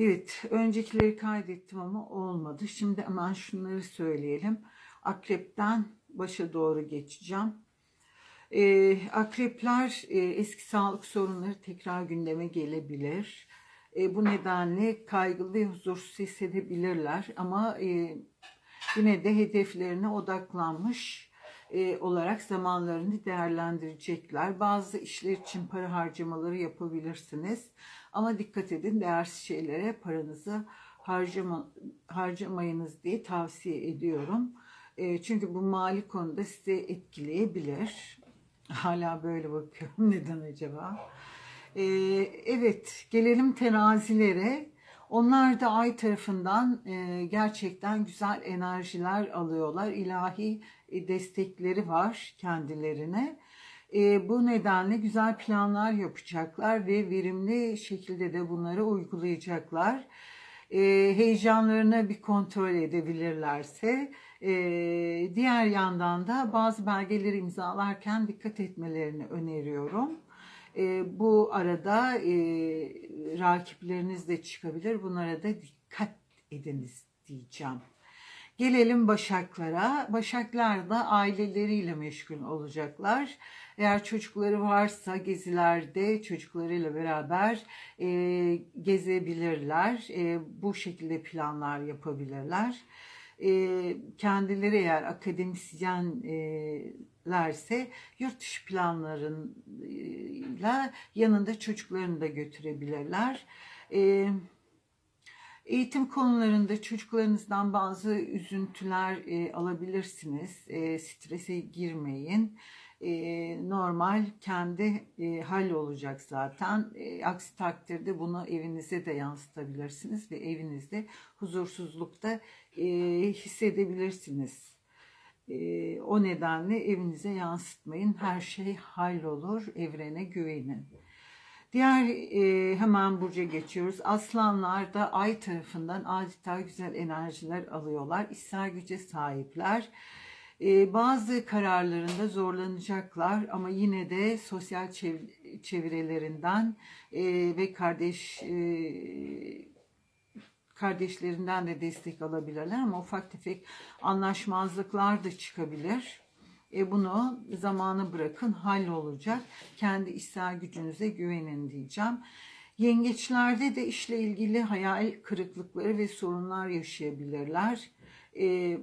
Evet, öncekileri kaydettim ama olmadı. Şimdi hemen şunları söyleyelim. Akrepten başa doğru geçeceğim. Ee, akrepler e, eski sağlık sorunları tekrar gündeme gelebilir. E, bu nedenle kaygılı ve huzursuz hissedebilirler ama e, yine de hedeflerine odaklanmış e, olarak zamanlarını değerlendirecekler. Bazı işler için para harcamaları yapabilirsiniz. Ama dikkat edin değersiz şeylere paranızı harcama, harcamayınız diye tavsiye ediyorum. E, çünkü bu mali konuda sizi etkileyebilir. Hala böyle bakıyorum. Neden acaba? E, evet, gelelim terazilere. Onlar da ay tarafından e, gerçekten güzel enerjiler alıyorlar. İlahi e, destekleri var kendilerine. E, bu nedenle güzel planlar yapacaklar ve verimli şekilde de bunları uygulayacaklar. Heyecanlarını bir kontrol edebilirlerse, diğer yandan da bazı belgeleri imzalarken dikkat etmelerini öneriyorum. E, bu arada e, rakipleriniz de çıkabilir. Bunlara da dikkat ediniz diyeceğim. Gelelim Başaklara. Başaklar da aileleriyle meşgul olacaklar. Eğer çocukları varsa gezilerde çocuklarıyla beraber e, gezebilirler. E, bu şekilde planlar yapabilirler. E, kendileri eğer akademisyenlerse yurt dışı planlarıyla yanında çocuklarını da götürebilirler. E, Eğitim konularında çocuklarınızdan bazı üzüntüler e, alabilirsiniz. Strese girmeyin. E, normal kendi e, hal olacak zaten. E, aksi takdirde bunu evinize de yansıtabilirsiniz ve evinizde huzursuzlukta e, hissedebilirsiniz. E, o nedenle evinize yansıtmayın. Her şey hallolur. Evrene güvenin. Diğer e, hemen burca geçiyoruz. Aslanlar da ay tarafından adeta güzel enerjiler alıyorlar. İster güce sahipler. E, bazı kararlarında zorlanacaklar ama yine de sosyal çev- çevrelerinden e, ve kardeş e, kardeşlerinden de destek alabilirler ama ufak tefek anlaşmazlıklar da çıkabilir. E bunu zamanı bırakın hallolacak. Kendi içsel gücünüze güvenin diyeceğim. Yengeçlerde de işle ilgili hayal kırıklıkları ve sorunlar yaşayabilirler. E,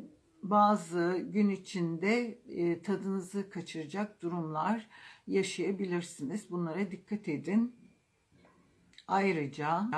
bazı gün içinde e, tadınızı kaçıracak durumlar yaşayabilirsiniz. Bunlara dikkat edin. Ayrıca